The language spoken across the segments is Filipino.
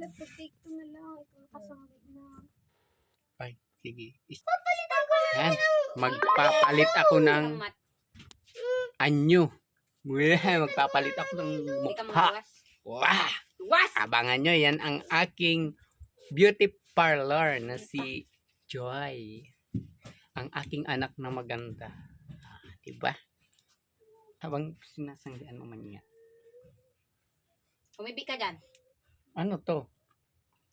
Nagpa-take to na lang. Ito nakasangli na. Ay, sige. Is- Yan. Magpapalit ako ng Mat, anyo. Wala, Magpapalit ako ng Hindi ka mukha. magluwas. Wow! Luwas! Abangan nyo, yan ang aking beauty parlor na si Joy. Ang aking anak na maganda. Ah, Diba? Habang sinasanggian mo man niya. Umibig ka dyan. Ano to?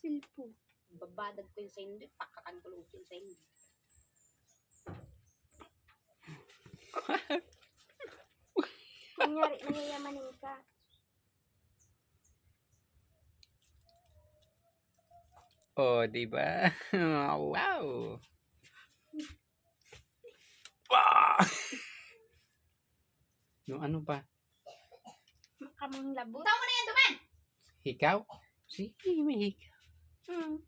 Silpo. Babadag ko yun sa hindi. Pakakantulog yun sa hindi. Kunyari, mayayamanin ka. Oh, diba? wow! Wow! no, ano pa? Makamang labot. Tama na yan, duman! Hikaw? May hikaw. Hmm.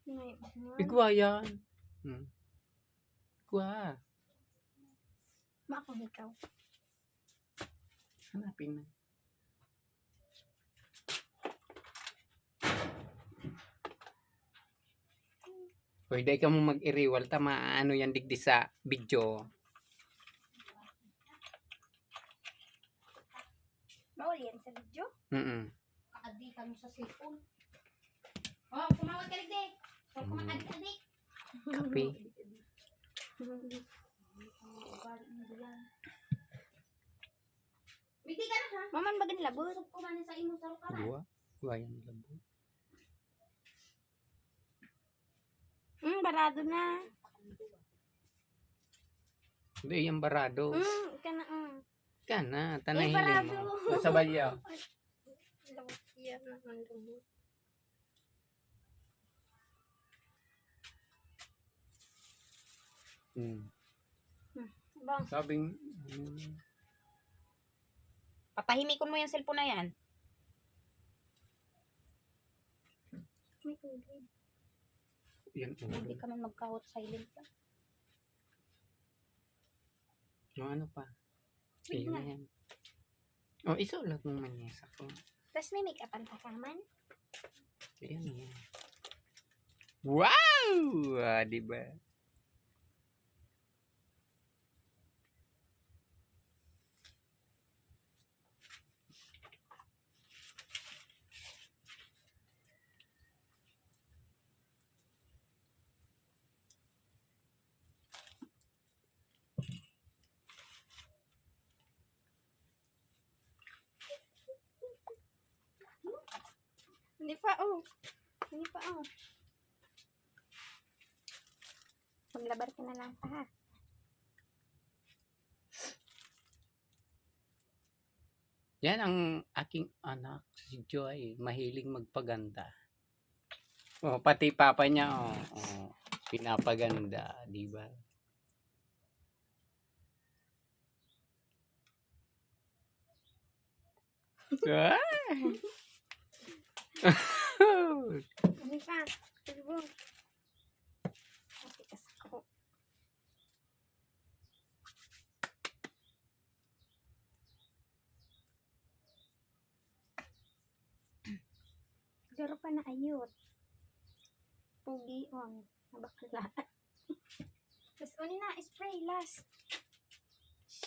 Igwa yan. Hmm. Igwa. Maakong ikaw. Hanapin na. Pwede ka mo mag-iriwal. Tama, ano yan digdi sa video. Bawal yan sa video. Mm Kaadi kami sa cellphone. Oh, kumawag ka ligde. So, Hmm. kumakadik-adik. Kape. Bigdi ka na ha. Maman ba ganun labot? Busog ko man sa imo sa rukaran. Igwa. Igwa yan labo. Hmm, barado na. Hindi, yung barado. Hmm, ika na. Hmm. Ka na, Eh, tanahin barado. mo. Sa balyaw. Labot yan naman labot. Hmm. Bang, Sabing, hmm, Patahimikon mo yung cellphone na yan. may tubig. yan Hindi ulo. ka man magkawat silent ka. Yung ano pa? Ayun na. yan. Oh, isulat mo man yan sa phone. Tapos may make-up ang kasaman. Ayan yan. Wow! Ah, di ba? Hindi pa, oh. Oh. Maglabar ka na lang pa, ha? Yan ang aking anak, si Joy. Mahiling magpaganda. Oh, pati papa niya, oh, oh pinapaganda, di ba? Ah! Pa. Sige mo. Matikas ako. Garo pa na ayot. Pugi on. Nabakla. Tapos uni na, spray last.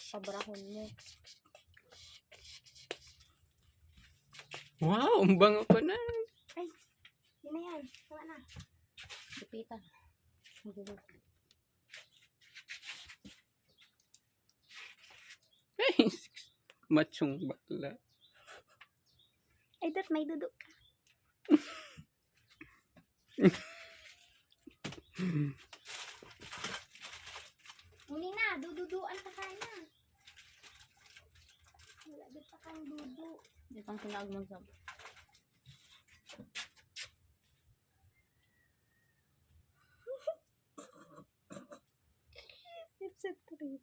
Pabrahon mo. wow, ang bango pa na. Yun na yan. Tama na. Sipitan. Magulo. Ay, machong bakla. Ay, dat may dudok ka. Uli na, dududuan ka ka na. Wala doon pa kang dudu. Hindi kang tinawag mo sa... Trip.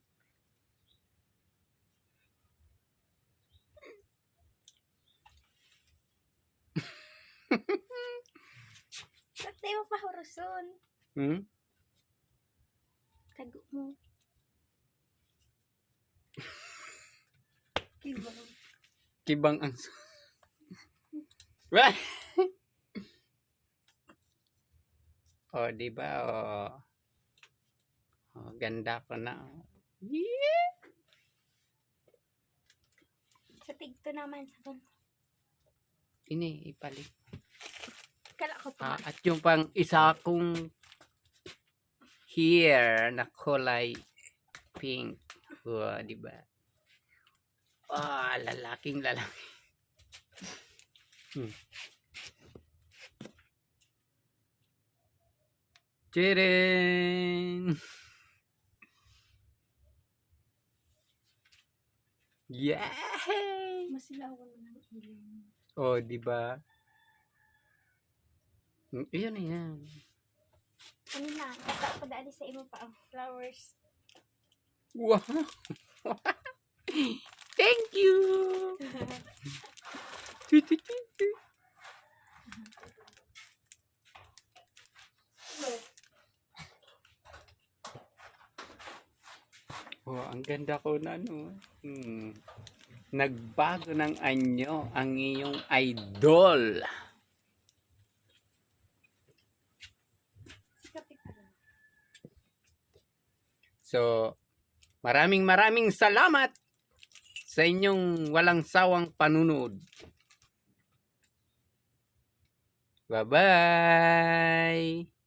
Ba't tayo mo pahuruson? Hmm? Tago mo. Diba? Kibang ang... Wah! Oh, di ba? Oh. Oh ganda ko na. oh. Yeah! Sa tigto naman sa doon. Ini, ipalit. Kala ko pa. Ah, at yung pang isa kong hair na kulay pink. Oh, di ba? Ah, lalaking lalaki. Hmm. Chirin! Yay! Masilawan ng ilaw. Oh, di ba? Mm, Iyan na yan. Ano na, dali sa imo pa ang flowers. Wow! Thank you! oh, ang ganda ko na, no? Hmm. Nagbago ng anyo ang iyong idol. So, maraming maraming salamat sa inyong walang sawang panunod. Bye-bye!